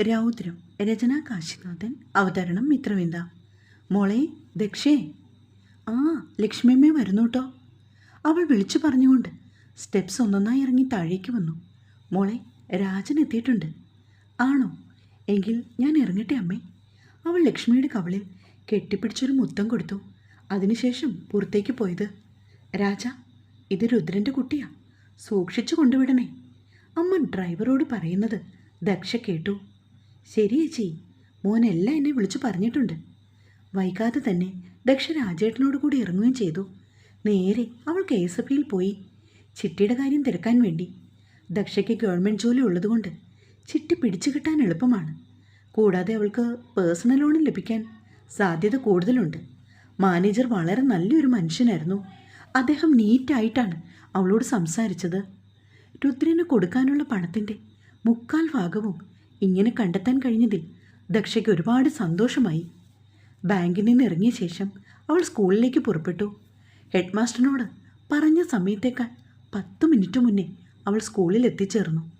രൗദ്രം രചന കാശിനാഥൻ അവതരണം മിത്രവിന്ദ. മോളെ ദക്ഷേ. ആ ലക്ഷ്മിയമ്മേ വരുന്നു കേട്ടോ അവൾ വിളിച്ചു പറഞ്ഞുകൊണ്ട് സ്റ്റെപ്സ് ഒന്നൊന്നായി ഇറങ്ങി താഴേക്ക് വന്നു. മോളെ രാജൻ എത്തിയിട്ടുണ്ട്. ആണോ? എങ്കിൽ ഞാൻ ഇറങ്ങട്ടെ അമ്മേ. അവൾ ലക്ഷ്മിയുടെ കവളിൽ കെട്ടിപ്പിടിച്ചൊരു മുത്തം കൊടുത്തു. അതിനുശേഷം പുറത്തേക്ക് പോയത് രാജ ഇത് രുദ്രന്റെ കുട്ടിയാ. സൂക്ഷിച്ചു കൊണ്ടുവിടണേ. അമ്മ ഡ്രൈവറോട് പറയുന്നത് ദക്ഷ കേട്ടു. ശരി ചേച്ചി മോനെല്ലാം എന്നെ വിളിച്ചു പറഞ്ഞിട്ടുണ്ട്. വൈകാതെ തന്നെ ദക്ഷ രാജേട്ടനോട് കൂടി ഇറങ്ങുകയും ചെയ്തു. നേരെ അവൾ കെ എസ് എഫ് പോയി. ചിട്ടിയുടെ കാര്യം തിരക്കാൻ വേണ്ടി. ദക്ഷയ്ക്ക് ഗവൺമെന്റ് ജോലി ഉള്ളതുകൊണ്ട് ചിട്ടി പിടിച്ചു കിട്ടാൻ എളുപ്പമാണ്. കൂടാതെ അവൾക്ക് പേഴ്സണൽ ലോൺ ലഭിക്കാൻ സാധ്യത കൂടുതലുണ്ട്. മാനേജർ വളരെ നല്ലൊരു മനുഷ്യനായിരുന്നു. അദ്ദേഹം നീറ്റായിട്ടാണ് അവളോട് സംസാരിച്ചത്. രുദ്രന് കൊടുക്കാനുള്ള പണത്തിന്റെ മുക്കാൽ ഭാഗവും ഇങ്ങനെ കണ്ടെത്താൻ കഴിഞ്ഞതിൽ ദക്ഷയ്ക്ക് ഒരുപാട് സന്തോഷമായി. ബാങ്കിൽ നിന്ന് ഇറങ്ങിയ ശേഷം അവൾ സ്കൂളിലേക്ക് പുറപ്പെട്ടു. ഹെഡ് മാസ്റ്ററിനോട് പറഞ്ഞ സമയത്തേക്കാൾ പത്ത് മിനിറ്റ് മുന്നേ അവൾ സ്കൂളിൽ എത്തിച്ചേർന്നു.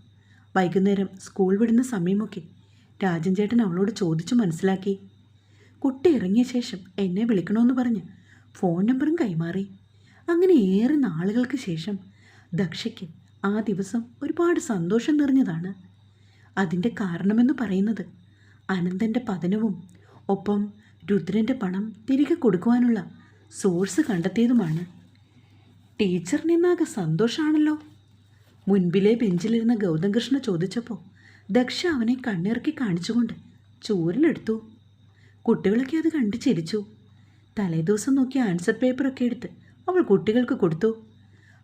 വൈകുന്നേരം സ്കൂൾ വിടുന്ന സമയമൊക്കെ രാജൻ ചേട്ടൻ അവളോട് ചോദിച്ചു മനസ്സിലാക്കി. കുട്ടി ഇറങ്ങിയ ശേഷം എന്നെ വിളിക്കണമെന്ന് പറഞ്ഞ് ഫോൺ നമ്പറും കൈമാറി. അങ്ങനെ ഏറെ നാളുകൾക്ക് ശേഷം ദക്ഷയ്ക്ക് ആ ദിവസം ഒരുപാട് സന്തോഷം നിറഞ്ഞതാണ്. അതിന്റെ കാരണമെന്ന് പറയുന്നത്. അനന്തന്റെ പതനവും ഒപ്പം രുദ്രന്റെ പണം തിരികെ കൊടുക്കുവാനുള്ള സോഴ്സ് കണ്ടെത്തിയതുമാണ്. ടീച്ചറിനിന്നാകെ സന്തോഷമാണല്ലോ മുൻപിലെ ബെഞ്ചിലിരുന്ന ഗൗതം കൃഷ്ണ ചോദിച്ചപ്പോൾ ദക്ഷ അവനെ കണ്ണിറക്കി കാണിച്ചുകൊണ്ട് ചൂരലെടുത്തു. കുട്ടികളൊക്കെ അത് കണ്ട് ചിരിച്ചു. തലേദിവസം നോക്കി ആൻസർ പേപ്പറൊക്കെ എടുത്ത് അവൾ കുട്ടികൾക്ക് കൊടുത്തു.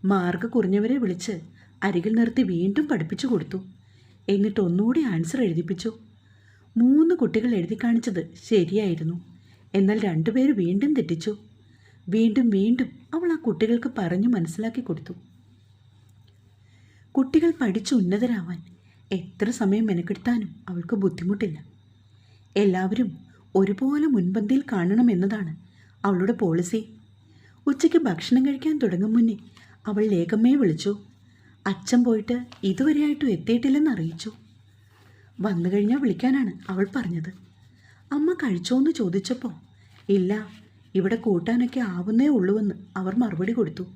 മാർക്ക് കുറഞ്ഞവരെ വിളിച്ച് അരികിൽ നിർത്തി വീണ്ടും പഠിപ്പിച്ചു കൊടുത്തു. എന്നിട്ട് ഒന്നുകൂടി ആൻസർ എഴുതിപ്പിച്ചു. മൂന്ന് കുട്ടികൾ എഴുതി കാണിച്ചത് ശരിയായിരുന്നു. എന്നാൽ രണ്ടുപേര് വീണ്ടും തെറ്റിച്ചു. വീണ്ടും വീണ്ടും അവൾ ആ കുട്ടികൾക്ക് പറഞ്ഞു മനസ്സിലാക്കി കൊടുത്തു. കുട്ടികൾ പഠിച്ച് ഉന്നതരാവാൻ എത്ര സമയം മെനക്കെടുത്താനും അവൾക്ക് ബുദ്ധിമുട്ടില്ല. എല്ലാവരും ഒരുപോലെ മുൻപന്തിയിൽ കാണണമെന്നതാണ് അവളുടെ പോളിസി ഉച്ചയ്ക്ക് ഭക്ഷണം കഴിക്കാൻ തുടങ്ങും മുന്നേ അവൾ ലേഖമ്മയെ വിളിച്ചു. അച്ഛൻ പോയിട്ട് ഇതുവരെയായിട്ടും എത്തിയിട്ടില്ലെന്ന് അറിയിച്ചു. വന്നു കഴിഞ്ഞാൽ വിളിക്കാനാണ് അവൾ പറഞ്ഞത്. അമ്മ കഴിച്ചോന്ന് ചോദിച്ചപ്പോൾ ഇല്ല ഇവിടെ കൂട്ടാനൊക്കെ ആവുന്നേ ഉള്ളൂവെന്ന് അവർ മറുപടി കൊടുത്തു.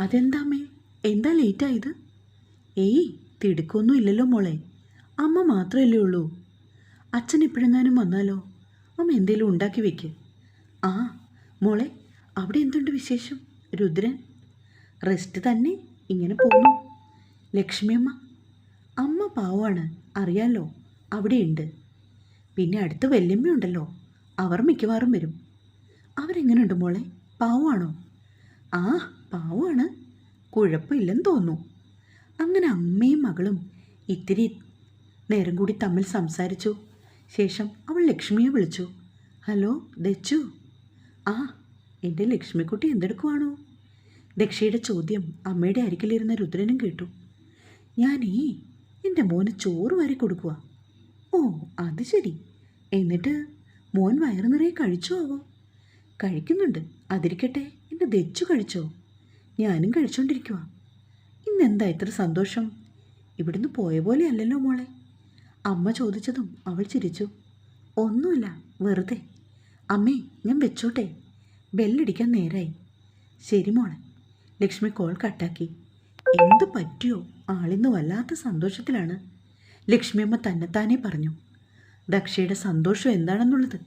അതെന്താമ്മേ എന്താ ലേറ്റായത് ഏയ് തിടുക്കൊന്നും ഇല്ലല്ലോ മോളെ. അമ്മ മാത്രമല്ലേ ഉള്ളൂ. അച്ഛൻ ഇപ്പോഴെങ്ങാനും വന്നാലോ? അമ്മ എന്തേലും ഉണ്ടാക്കി വെക്ക്. ആ മോളെ അവിടെ എന്തുണ്ട് വിശേഷം? രുദ്രൻ? റെസ്റ്റ് തന്നെ? ഇങ്ങനെ പോന്നു ലക്ഷ്മിയമ്മ അമ്മ പാവമാണ് അറിയാലോ അവിടെയുണ്ട്. പിന്നെ അടുത്ത് വല്യമ്മയുണ്ടല്ലോ അവർ മിക്കവാറും വരും. അവരെങ്ങനെയുണ്ട് മോളെ പാവമാണോ? ആ പാവമാണ് കുഴപ്പമില്ലെന്ന് തോന്നുന്നു. അങ്ങനെ അമ്മയും മകളും ഇത്തിരി നേരം കൂടി തമ്മിൽ സംസാരിച്ചു. ശേഷം അവൾ ലക്ഷ്മിയെ വിളിച്ചു. ഹലോ ദച്ചു? ആ എന്റെ ലക്ഷ്മിക്കുട്ടി എന്തെടുക്കുവാണോ? ദക്ഷയുടെ ചോദ്യം അമ്മയുടെ അരികിലിരുന്ന രുദ്രനും കേട്ടു. ഞാനേ എന്റെ മോന് ചോറ് വാരി കൊടുക്കുക ഓ അത് ശരി. എന്നിട്ട് മോൻ വയറു നിറയെ കഴിച്ചോ ആവോ കഴിക്കുന്നുണ്ട്. അതിരിക്കട്ടെ. എന്റെ ദച്ചു കഴിച്ചോ? ഞാനും കഴിച്ചോണ്ടിരിക്കുക ഇന്നെന്താ ഇത്ര സന്തോഷം? ഇവിടുന്ന് പോയ പോലെ അല്ലല്ലോ മോളെ. അമ്മ ചോദിച്ചതും അവൾ ചിരിച്ചു. ഒന്നുമില്ല. വെറുതെ. അമ്മേ ഞാൻ വെച്ചോട്ടെ. ബെല്ലടിക്കാൻ നേരായി. ശരി മോളെ. ലക്ഷ്മി കോൾ കട്ടാക്കി. എന്തു പറ്റിയോ? ആളിന്ന് വല്ലാത്ത സന്തോഷത്തിലാണ്. ലക്ഷ്മിയമ്മ തന്നെത്താനെ പറഞ്ഞു. ദക്ഷയുടെ സന്തോഷം എന്താണെന്നുള്ളത്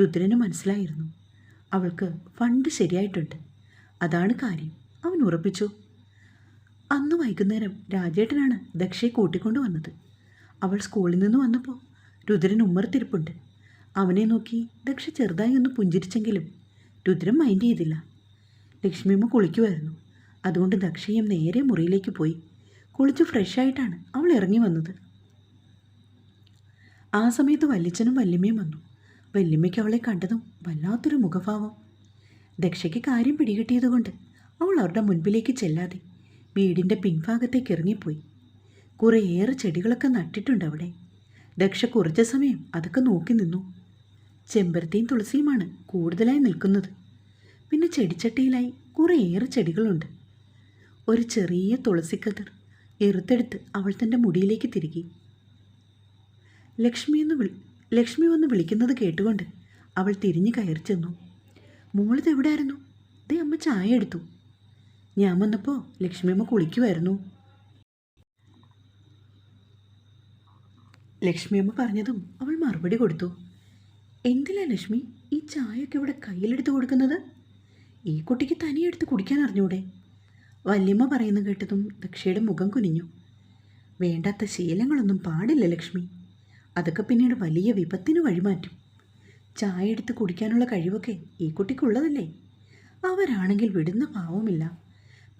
രുദ്രന് മനസ്സിലായിരുന്നു. അവൾക്ക് ഫണ്ട് ശരിയായിട്ടുണ്ട്. അതാണ് കാര്യം. അവൻ ഉറപ്പിച്ചു. അന്ന് വൈകുന്നേരം രാജേട്ടനാണ് ദക്ഷയെ കൂട്ടിക്കൊണ്ടു വന്നത്. അവൾ സ്കൂളിൽ നിന്ന് വന്നപ്പോൾ രുദ്രൻ ഉമ്മറത്തിരിപ്പുണ്ട് അവനെ നോക്കി ദക്ഷ ചെറുതായി ഒന്ന് പുഞ്ചിരിച്ചെങ്കിലും രുദ്രൻ മൈൻഡ് ചെയ്തില്ല. ലക്ഷ്മിയമ്മ കുളിക്കുമായിരുന്നു. അതുകൊണ്ട് ദക്ഷയും നേരെ മുറിയിലേക്ക് പോയി. കുളിച്ച് ഫ്രഷായിട്ടാണ് അവൾ ഇറങ്ങി വന്നത്. ആ സമയത്ത് വല്ലിച്ചനും വല്യമ്മയും വന്നു. വല്യമ്മയ്ക്ക് അവളെ കണ്ടതും വല്ലാത്തൊരു മുഖഭാവം. ദക്ഷയ്ക്ക് കാര്യം പിടികിട്ടിയതുകൊണ്ട് അവൾ അവരുടെ മുൻപിലേക്ക് ചെല്ലാതെ വീടിന്റെ പിൻഭാഗത്തേക്ക് ഇറങ്ങിപ്പോയി. കുറേയേറെ ചെടികളൊക്കെ നട്ടിട്ടുണ്ട് അവിടെ. ദക്ഷ കുറച്ച് സമയം അതൊക്കെ നോക്കി നിന്നു. ചെമ്പരത്തിയും തുളസിയുമാണ് കൂടുതലായി നിൽക്കുന്നത്. പിന്നെ ചെടിച്ചട്ടിയിലായി കുറേയേറെ ചെടികളുണ്ട്. ഒരു ചെറിയ തുളസിക്കതിർ എറുത്തെടുത്ത് അവൾ തന്റെ മുടിയിലേക്ക് തിരികെ. ലക്ഷ്മി എന്ന് വിളി ലക്ഷ്മി വന്ന് വിളിക്കുന്നത് കേട്ടുകൊണ്ട് അവൾ തിരിഞ്ഞു കയറി ചെന്നു. മോളിത് എവിടെയായിരുന്നു ദേ അമ്മ ചായ എടുത്തു. ഞാൻ വന്നപ്പോൾ ലക്ഷ്മിയമ്മ കുളിക്കുമായിരുന്നു ലക്ഷ്മിയമ്മ പറഞ്ഞതും അവൾ മറുപടി കൊടുത്തു. എന്തിലാ ലക്ഷ്മി? ഈ ചായയൊക്കെ ഇവിടെ കയ്യിലെടുത്ത് കൊടുക്കുന്നത്? ഈ കുട്ടിക്ക് തനിയെടുത്ത് കുടിക്കാൻ അറിഞ്ഞൂടെ? വല്യമ്മ പറയുന്നു കേട്ടതും ദക്ഷയുടെ മുഖം കുനിഞ്ഞു. വേണ്ടാത്ത ശീലങ്ങളൊന്നും പാടില്ല ലക്ഷ്മി. അതൊക്കെ പിന്നീട് വലിയ വിപത്തിന് വഴിമാറ്റും. ചായ എടുത്ത് കുടിക്കാനുള്ള കഴിവൊക്കെ ഈ കുട്ടിക്കുള്ളതല്ലേ? അവരാണെങ്കിൽ വിടുന്ന പാവമില്ല.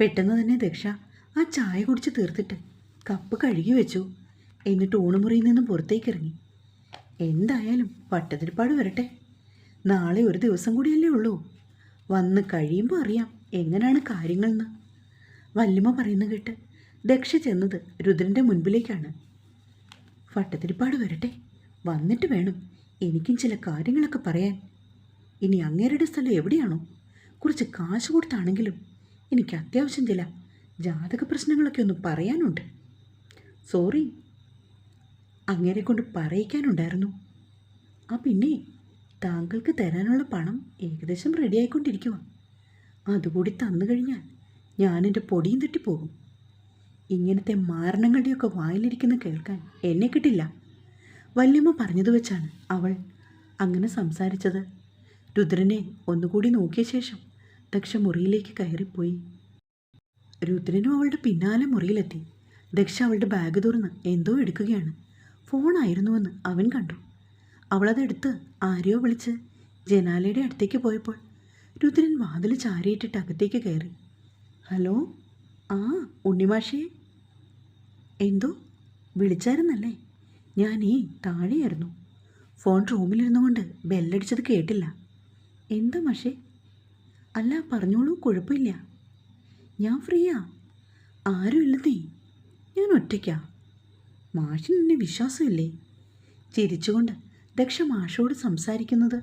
പെട്ടെന്ന് തന്നെ ദക്ഷ ആ ചായ കുടിച്ച് തീർത്തിട്ട് കപ്പ് കഴുകി വെച്ചു. എന്നിട്ട് ഊണുമുറിയിൽ നിന്നും പുറത്തേക്ക് ഇറങ്ങി. എന്തായാലും പട്ടതിരിപ്പാട് വരട്ടെ. നാളെ ഒരു ദിവസം കൂടിയല്ലേ ഉള്ളൂ. വന്ന് കഴിയുമ്പോൾ അറിയാം എങ്ങനെയാണ് കാര്യങ്ങളെന്ന്. വല്യമ്മ പറയുന്ന കേട്ട് ദക്ഷ ചെന്നത് രുദ്രന്റെ മുൻപിലേക്കാണ്. വട്ടത്തിരിപ്പാട് വരട്ടെ. വന്നിട്ട് വേണം എനിക്കും ചില കാര്യങ്ങളൊക്കെ പറയാൻ. ഇനി അങ്ങേരുടെ സ്ഥലം എവിടെയാണോ? കുറച്ച് കാശ് കൊടുത്താണെങ്കിലും എനിക്ക് അത്യാവശ്യം ചില ജാതക പ്രശ്നങ്ങളൊക്കെ ഒന്ന് പറയാനുണ്ട്. സോറി അങ്ങേരെ കൊണ്ട് പറയിക്കാനുണ്ടായിരുന്നു. ആ പിന്നെ താങ്കൾക്ക് തരാനുള്ള പണം ഏകദേശം റെഡിയായിക്കൊണ്ടിരിക്കുക അതുകൂടി തന്നു കഴിഞ്ഞാൽ ഞാൻ എന്റെ പൊടിയും തെറ്റിപ്പോകും. ഇങ്ങനത്തെ മാരണങ്ങളുടെയൊക്കെ വായിലിരിക്കുന്ന കേൾക്കാൻ എന്നെ കിട്ടില്ല. വല്യമ്മ പറഞ്ഞതു വെച്ചാണ് അവൾ അങ്ങനെ സംസാരിച്ചത്. രുദ്രനെ ഒന്നുകൂടി നോക്കിയ ശേഷം ദക്ഷ മുറിയിലേക്ക് കയറിപ്പോയി. രുദ്രനും അവളുടെ പിന്നാലെ മുറിയിലെത്തി. ദക്ഷ അവളുടെ ബാഗ് തുറന്ന് എന്തോ എടുക്കുകയാണ്. ഫോണായിരുന്നുവെന്ന് അവൻ കണ്ടു. അവളതെടുത്ത് ആരെയോ വിളിച്ച് ജനാലയുടെ അടുത്തേക്ക് പോയപ്പോൾ രുദ്രൻ വാതിൽ ചാരിയിട്ടിട്ട് അകത്തേക്ക് കയറി. ഹലോ? ആ ഉണ്ണിമാഷേ. എന്തോ? വിളിച്ചായിരുന്നല്ലേ? ഞാൻ ഈ താഴെയായിരുന്നു. ഫോൺ റൂമിലിരുന്നു കൊണ്ട് ബെല്ലടിച്ചത് കേട്ടില്ല. എന്താ മാഷേ? അല്ല പറഞ്ഞോളൂ കുഴപ്പമില്ല. ഞാൻ ഫ്രീയാ. ആരുമില്ലെന്നേ ഞാൻ ഒറ്റയ്ക്കാ. മാഷിന് എന്നെ വിശ്വാസമില്ലേ? ചിരിച്ചുകൊണ്ട് ദക്ഷ മാഷോട് സംസാരിക്കുന്നത്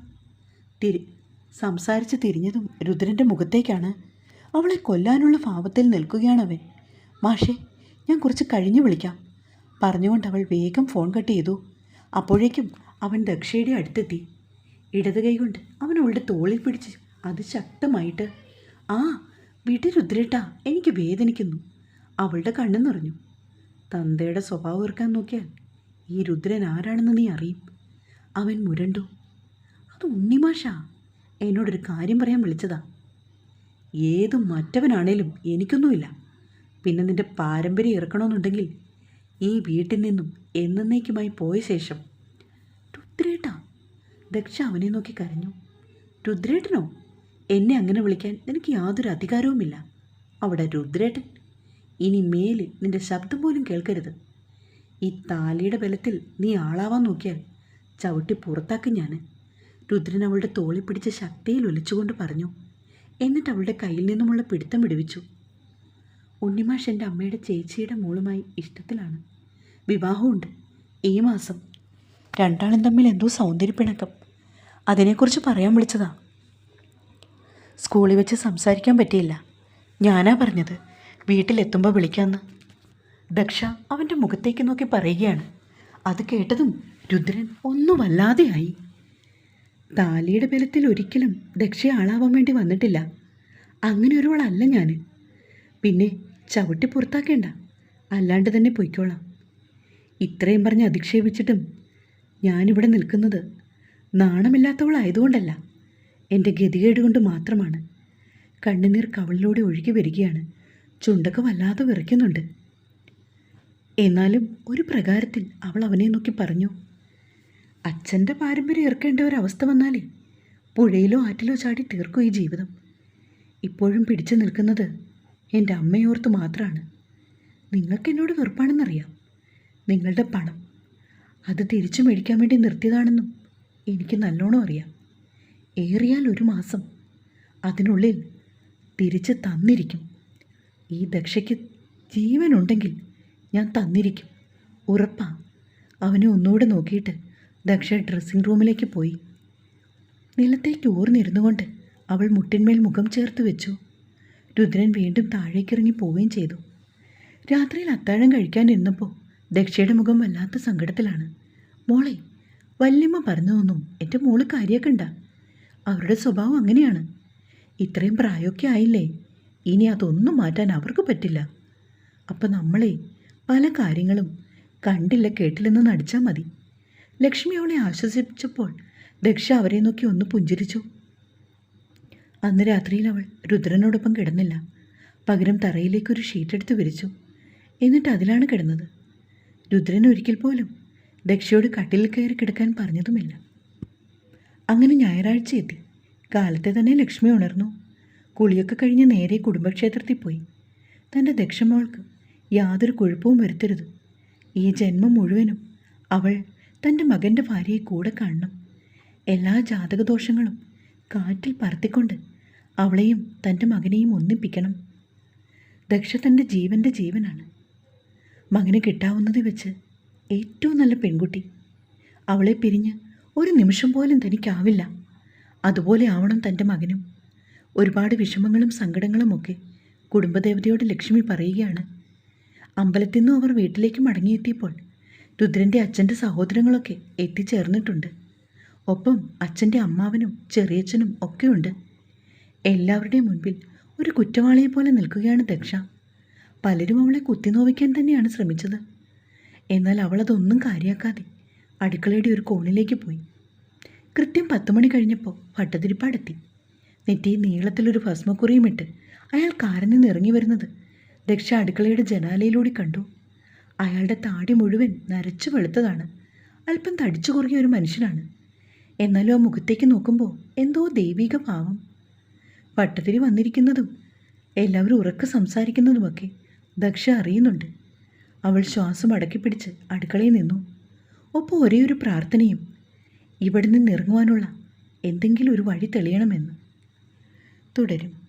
തിരി സംസാരിച്ച് തിരിഞ്ഞതും രുദ്രന്റെ മുഖത്തേക്കാണ് അവളെ കൊല്ലാനുള്ള ഭാവത്തിൽ നിൽക്കുകയാണവൻ. മാഷേ ഞാൻ കുറച്ച് കഴിഞ്ഞു വിളിക്കാം. പറഞ്ഞുകൊണ്ട് അവൾ വേഗം ഫോൺ കട്ട് ചെയ്തു. അപ്പോഴേക്കും അവൻ ദക്ഷയുടെ അടുത്തെത്തി. ഇടത് കൈകൊണ്ട് അവൻ അവളുടെ തോളിൽ പിടിച്ച് അത് ശക്തമായിട്ട് ആ വീട്ടിൽ രുദ്രേട്ടാ എനിക്ക് വേദനിക്കുന്നു. അവളുടെ കണ്ണു നിറഞ്ഞു. തന്തയുടെ സ്വഭാവം ഓർക്കാൻ നോക്കിയാൽ ഈ രുദ്രൻ ആരാണെന്ന് നീ അറിയും. അവൻ മുരണ്ടു. അത് ഉണ്ണിമാഷാ എന്നോടൊരു കാര്യം പറയാൻ വിളിച്ചതാ. ഏത് മറ്റവനാണേലും എനിക്കൊന്നുമില്ല. പിന്നെ നിന്റെ പാരമ്പര്യം ഇറക്കണമെന്നുണ്ടെങ്കിൽ ഈ വീട്ടിൽ നിന്നും എന്നേക്കുമായി പോയ ശേഷം രുദ്രേട്ടാ ദക്ഷ അവനെ നോക്കി കരഞ്ഞു. രുദ്രേട്ടനോ? എന്നെ അങ്ങനെ വിളിക്കാൻ നിനക്ക് യാതൊരു അധികാരവുമില്ല. അവിടെ രുദ്രേട്ടൻ. ഇനി മേലിൽ നിന്റെ ശബ്ദം പോലും കേൾക്കരുത്. ഈ താലിയുടെ ബലത്തിൽ നീ ആളാവാൻ നോക്കിയാൽ ചവിട്ടി പുറത്താക്കും ഞാൻ രുദ്രൻ അവളുടെ തോളി പിടിച്ച ശക്തിയിൽ ഒലിച്ചുകൊണ്ട് പറഞ്ഞു. എന്നിട്ട് അവളുടെ കയ്യിൽ നിന്നുമുള്ള പിടുത്തം വിടുവിച്ചു. ഉണ്ണിമാഷ് എന്റെ അമ്മയുടെ ചേച്ചിയുടെ മോളുമായി ഇഷ്ടത്തിലാണ്. വിവാഹമുണ്ട്. ഈ മാസം. രണ്ടാളും തമ്മിൽ എന്തോ സൗന്ദര്യപ്പിണക്കം. അതിനെക്കുറിച്ച് പറയാൻ വിളിച്ചതാ. സ്കൂളിൽ വെച്ച് സംസാരിക്കാൻ പറ്റിയില്ല. ഞാനാ പറഞ്ഞത്. വീട്ടിലെത്തുമ്പോൾ വിളിക്കാമെന്ന് ദക്ഷ അവന്റെ മുഖത്തേക്ക് നോക്കി പറയുകയാണ്. അത് കേട്ടതും രുദ്രൻ ഒന്നും വല്ലാതെയായി താലിയുടെ ബലത്തിൽ ഒരിക്കലും ദക്ഷയെ ആളാവാൻ വേണ്ടി വന്നിട്ടില്ല. അങ്ങനെ ഒരുവളല്ല ഞാൻ പിന്നെ ചവിട്ടി പുറത്താക്കേണ്ട. അല്ലാണ്ട് തന്നെ പൊയ്ക്കോളാം. ഇത്രയും പറഞ്ഞ് അധിക്ഷേപിച്ചിട്ടും ഞാനിവിടെ നിൽക്കുന്നത് നാണമില്ലാത്തവളായതുകൊണ്ടല്ല. എന്റെ ഗതികേട് കൊണ്ട് മാത്രമാണ്. കണ്ണുനീർ കവളിലൂടെ ഒഴുകി വരികയാണ്. ചുണ്ടൊക്കെ വല്ലാതെ വിറയ്ക്കുന്നുണ്ട്. എന്നാലും ഒരു പ്രകാരത്തിൽ അവൾ അവനെ നോക്കി പറഞ്ഞു. അച്ഛന്റെ പാരമ്പര്യം ഇറക്കേണ്ട ഒരവസ്ഥ വന്നാലേ പുഴയിലോ ആറ്റിലോ ചാടി തീർക്കും ഈ ജീവിതം. ഇപ്പോഴും പിടിച്ചു നിൽക്കുന്നത് എന്റെ അമ്മയോർത്ത് മാത്രമാണ് നിങ്ങൾക്ക് എന്നോട് വെറുപ്പാണെന്നറിയാം. നിങ്ങളുടെ പണം അത് തിരിച്ചു മേടിക്കാൻ വേണ്ടി നിർത്തിയതാണെന്നും എനിക്ക് നല്ലോണം അറിയാം. ഏറിയാൽ ഒരു മാസം അതിനുള്ളിൽ തിരിച്ച് തന്നിരിക്കും. ഈ ദക്ഷയ്ക്ക് ജീവനുണ്ടെങ്കിൽ ഞാൻ തന്നിരിക്കും. ഉറപ്പാ. അവനെ ഒന്നുകൂടെ നോക്കിയിട്ട് ദക്ഷ ഡ്രസ്സിംഗ് റൂമിലേക്ക് പോയി. നിലത്തേക്ക് ഊർന്നിരുന്നു കൊണ്ട് അവൾ മുട്ടിന്മേൽ മുഖം ചേർത്ത് വെച്ചു. രുദ്രൻ വീണ്ടും താഴേക്കിറങ്ങി പോവുകയും ചെയ്തു. രാത്രിയിൽ അത്താഴം കഴിക്കാനിരുന്നപ്പോൾ ദക്ഷയുടെ മുഖം വല്ലാത്ത സങ്കടത്തിലാണ്. മോളെ വല്യമ്മ പറഞ്ഞതൊന്നും എന്റെ മോൾ കാര്യാക്കണ്ട അവരുടെ സ്വഭാവം അങ്ങനെയാണ്. ഇത്രയും പ്രായമൊക്കെ ആയില്ലേ ഇനി അതൊന്നും മാറ്റാൻ അവർക്ക് പറ്റില്ല. അപ്പം നമ്മളെ പല കാര്യങ്ങളും കണ്ടില്ല കേട്ടില്ലെന്ന് നടിച്ചാൽ മതി. ലക്ഷ്മി അവളെ ആശ്വസിപ്പിച്ചപ്പോൾ ദക്ഷ അവരെ നോക്കി ഒന്ന് പുഞ്ചിരിച്ചു. അന്ന് രാത്രിയിൽ അവൾ രുദ്രനോടൊപ്പം കിടന്നില്ല. പകരം തറയിലേക്ക് ഒരു ഷീറ്റ് എടുത്ത് വിരിച്ചു. എന്നിട്ട് അതിലാണ് കിടന്നത്. രുദ്രൻ ഒരിക്കൽ പോലും ദക്ഷയോട് കട്ടിലിൽ കയറി കിടക്കാൻ പറഞ്ഞതുമില്ല. അങ്ങനെ ഞായറാഴ്ച എത്തി. കാലത്തെ തന്നെ ലക്ഷ്മി ഉണർന്നു. കുളിയൊക്കെ കഴിഞ്ഞ് നേരെ കുടുംബക്ഷേത്രത്തിൽ പോയി. തന്റെ ദക്ഷമോൾക്ക് യാതൊരു കുഴപ്പവും വരുത്തരുത്. ഈ ജന്മം മുഴുവനും അവൾ തന്റെ മകന്റെ ഭാര്യയെ കൂടെ കാണണം. എല്ലാ ജാതകദോഷങ്ങളും കാറ്റിൽ പറത്തിക്കൊണ്ട് അവളെയും തന്റെ മകനെയും ഒന്നിപ്പിക്കണം. ദക്ഷ തന്റെ ജീവന്റെ ജീവനാണ്. മകന് കിട്ടാവുന്നത് വെച്ച് ഏറ്റവും നല്ല പെൺകുട്ടി. അവളെ പിരിഞ്ഞ് ഒരു നിമിഷം പോലും തനിക്കാവില്ല. അതുപോലെ ആവണം തന്റെ മകനും. ഒരുപാട് വിഷമങ്ങളും സങ്കടങ്ങളുമൊക്കെ കുടുംബദേവതയോട് ലക്ഷ്മി പറയുകയാണ്. അമ്പലത്തിൽ നിന്നും അവർ വീട്ടിലേക്ക് മടങ്ങിയെത്തിയപ്പോൾ രുദ്രന്റെ അച്ഛന്റെ സഹോദരങ്ങളൊക്കെ എത്തിച്ചേർന്നിട്ടുണ്ട്. ഒപ്പം അച്ഛന്റെ അമ്മാവനും ചെറിയച്ഛനും ഒക്കെയുണ്ട്. എല്ലാവരുടെയും മുൻപിൽ ഒരു കുറ്റവാളിയെ പോലെ നിൽക്കുകയാണ് ദക്ഷ. പലരും അവളെ കുത്തിനോവിക്കാൻ തന്നെയാണ് ശ്രമിച്ചത്. എന്നാൽ അവളതൊന്നും കാര്യാക്കാതെ അടുക്കളയുടെ ഒരു കോണിലേക്ക് പോയി. കൃത്യം പത്ത് മണി കഴിഞ്ഞപ്പോൾ ഭട്ടതിരിപ്പാടെത്തി നെറ്റിയിൽ നീളത്തിലൊരു ഭസ്മക്കുറിയും ഇട്ട് അയാൾ കാറിൽ നിന്ന് ഇറങ്ങി വരുന്നത് ദക്ഷ അടുക്കളയുടെ ജനാലയിലൂടെ കണ്ടു. അയാളുടെ താടി മുഴുവൻ നരച്ചു വെളുത്തതാണ്. അല്പം തടിച്ചു കുറുകിയ ഒരു മനുഷ്യനാണ്. എന്നാലും ആ മുഖത്തേക്ക് നോക്കുമ്പോൾ എന്തോ ദൈവിക ഭാവം. പട്ടത്തിരി വന്നിരിക്കുന്നതും എല്ലാവരും ഉറക്കെ സംസാരിക്കുന്നതുമൊക്കെ ദക്ഷ അറിയുന്നുണ്ട്. അവൾ ശ്വാസം അടക്കിപ്പിടിച്ച് അടുക്കളയിൽ നിന്നു. ഒപ്പം ഒരേ ഒരു പ്രാർത്ഥനയും ഇവിടെ നിന്ന് ഇറങ്ങുവാനുള്ള എന്തെങ്കിലും ഒരു വഴി തെളിയണമെന്ന്. തുടരും.